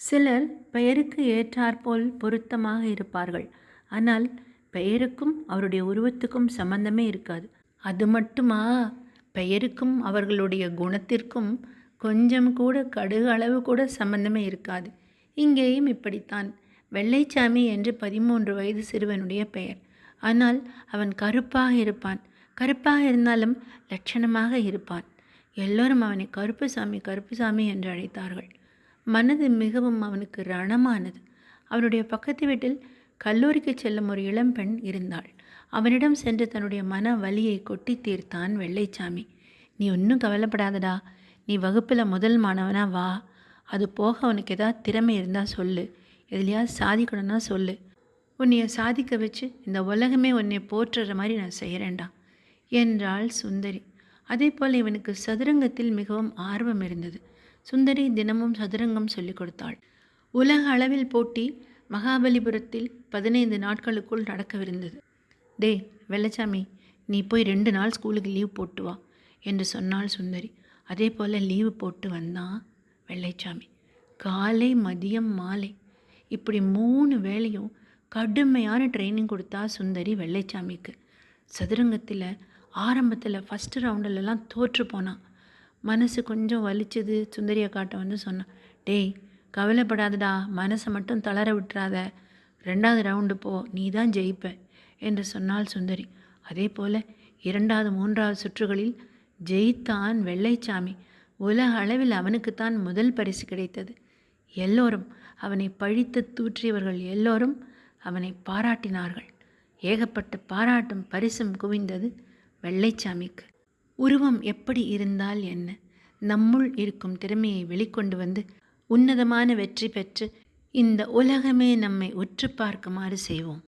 சிலர் பெயருக்கு ஏற்றாற்போல் பொருத்தமாக இருப்பார்கள். ஆனால் பெயருக்கும் அவருடைய உருவத்துக்கும் சம்பந்தமே இருக்காது. அது மட்டுமா? பெயருக்கும் அவர்களுடைய குணத்திற்கும் கொஞ்சம் கூட கடுகு அளவு கூட சம்பந்தமே இருக்காது. இங்கேயும் இப்படித்தான். வெள்ளைச்சாமி என்று பதிமூன்று வயது சிறுவனுடைய பெயர். ஆனால் அவன் கருப்பாக இருப்பான். கருப்பாக இருந்தாலும் லட்சணமாக இருப்பான். எல்லோரும் அவனை கருப்புசாமி கருப்புசாமி என்று அழைத்தார்கள். மனது மிகவும் அவனுக்கு ரணமானது. அவனுடைய பக்கத்து வீட்டில் கல்லூரிக்கு செல்லும் ஒரு இளம்பெண் இருந்தாள். அவனிடம் சென்று தன்னுடைய மன வலியை கொட்டி தீர்த்தான் வெள்ளைச்சாமி. நீ ஒன்றும் கவலைப்படாதடா. நீ வகுப்பில் முதல் மாணவனா வா. அது போக உனக்கு ஏதாவது திறமை இருந்தால் சொல்லு. எதுலையாவது சாதிக்கணும்னா சொல்லு. உன்னைய சாதிக்க வச்சு இந்த உலகமே உன்னை போற்றுற மாதிரி நான் செய்கிறேன்டா என்றாள் சுந்தரி. அதே போல் இவனுக்கு சதுரங்கத்தில் மிகவும் ஆர்வம் இருந்தது. சுந்தரி தினமும் சதுரங்கம் சொல்லிக் கொடுத்தாள். உலக அளவில் போட்டி மகாபலிபுரத்தில் பதினைந்து நாட்களுக்குள் நடக்கவிருந்தது. டே வெள்ளச்சாமி நீ போய் ரெண்டு நாள் ஸ்கூலுக்கு லீவ் போட்டு வா என்று சொன்னாள் சுந்தரி. அதே போல் லீவு போட்டு வந்தான் வெள்ளைச்சாமி காலை மதியம் மாலை. இப்படி மூணு வேளையும் கடுமையான ட்ரைனிங் கொடுத்தா சுந்தரி வெள்ளைச்சாமிக்கு. சதுரங்கத்தில் ஆரம்பத்தில் ஃபஸ்ட்டு ரவுண்டிலலாம் தோற்று போனான் மனசு கொஞ்சம் வலிச்சது சுந்தரிய காட்ட வந்து சொன்னான் டேய் கவலைப்படாதடா மனசை மட்டும் தளர விட்டுறாத. ரெண்டாவது ரவுண்டு போ நீ தான் ஜெயிப்ப என்று சொன்னாள் சுந்தரி. அதே போல் இரண்டாவது மூன்றாவது சுற்றுகளில் ஜெயித்தான் வெள்ளைச்சாமி. உலக அளவில் அவனுக்குத்தான் முதல் பரிசு கிடைத்தது. எல்லோரும் அவனை பழித்து தூற்றியவர்கள் எல்லோரும் அவனை பாராட்டினார்கள். ஏகப்பட்ட பாராட்டும் பரிசும் குவிந்தது வெள்ளைச்சாமிக்கு. உருவம் எப்படி இருந்தால் என்ன? நம்முள் இருக்கும் திறமையை வெளிக்கொண்டு வந்து உன்னதமான வெற்றி பெற்று இந்த உலகமே நம்மை உற்று பார்க்குமாறு செய்வோம்.